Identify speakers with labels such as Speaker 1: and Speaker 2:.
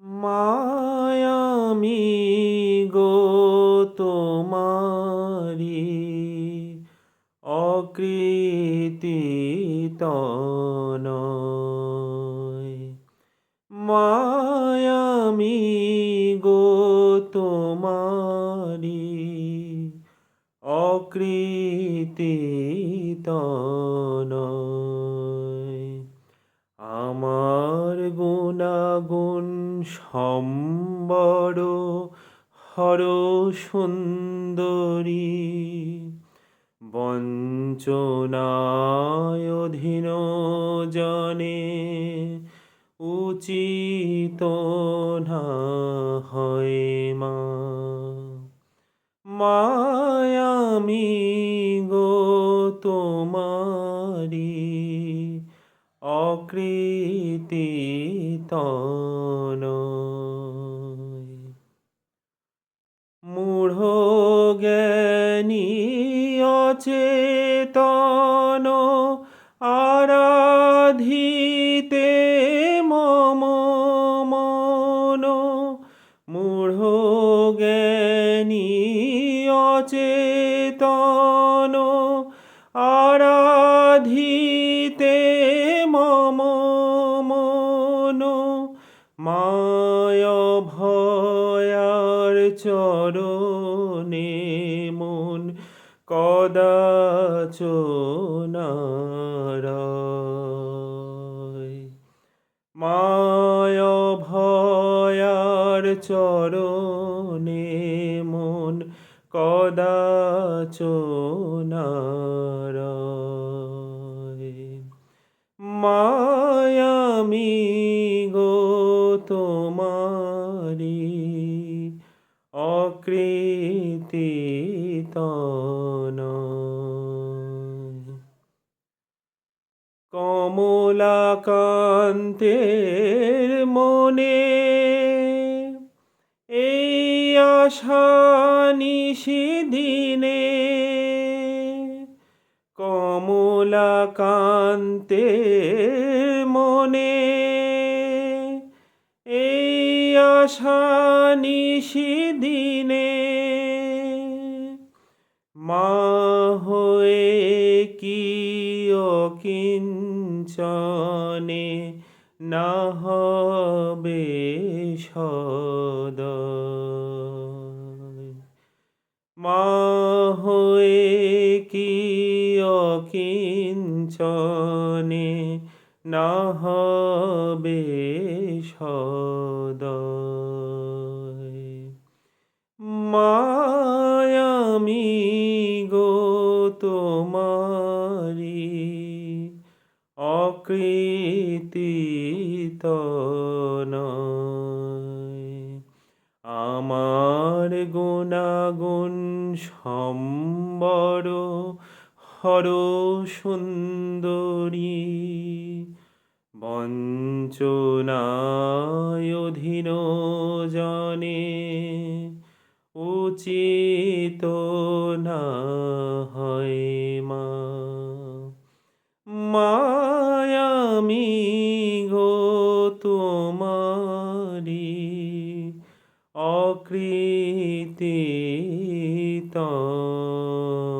Speaker 1: Miami গো তোমারি অকৃতি তনয়। Miami গো তোমারি অকৃতি গুণাগুণ সম্বর হর সুন্দরী। বঞ্চনায় অধীন জনে উচিত না হয় মা। মায়ামি গো তোমারি তনয়। মূঢ় জ্ঞানী অচেতন আরাধিতে মম মন। মূঢ় জ্ঞানী অচেতন আরাধিতে মন মায় ভয়ার চরণে মন কদাচ মায় ভয়ার চরণে মন কদাচ নারায়। মায়ামি গো তোমারি অকৃতি কমলাকান্তের মনে এই আশা নিশিদিনে কমলাকান্তের মনে এই আশা নিশিদিনে মা হয়ে কি অকিঞ্চনে না হবে সদয়। মা হয়ে অকিঞ্চনে না হবে সদয়। মায়ামি গো তোমারি অকৃতি আমার গুণাগুণ সম্বর হর সুন্দরী বঞ্চনায় অধীন জনে উচিত না হয় মা। মায়ামি গো তোমারি অকৃতি তনয়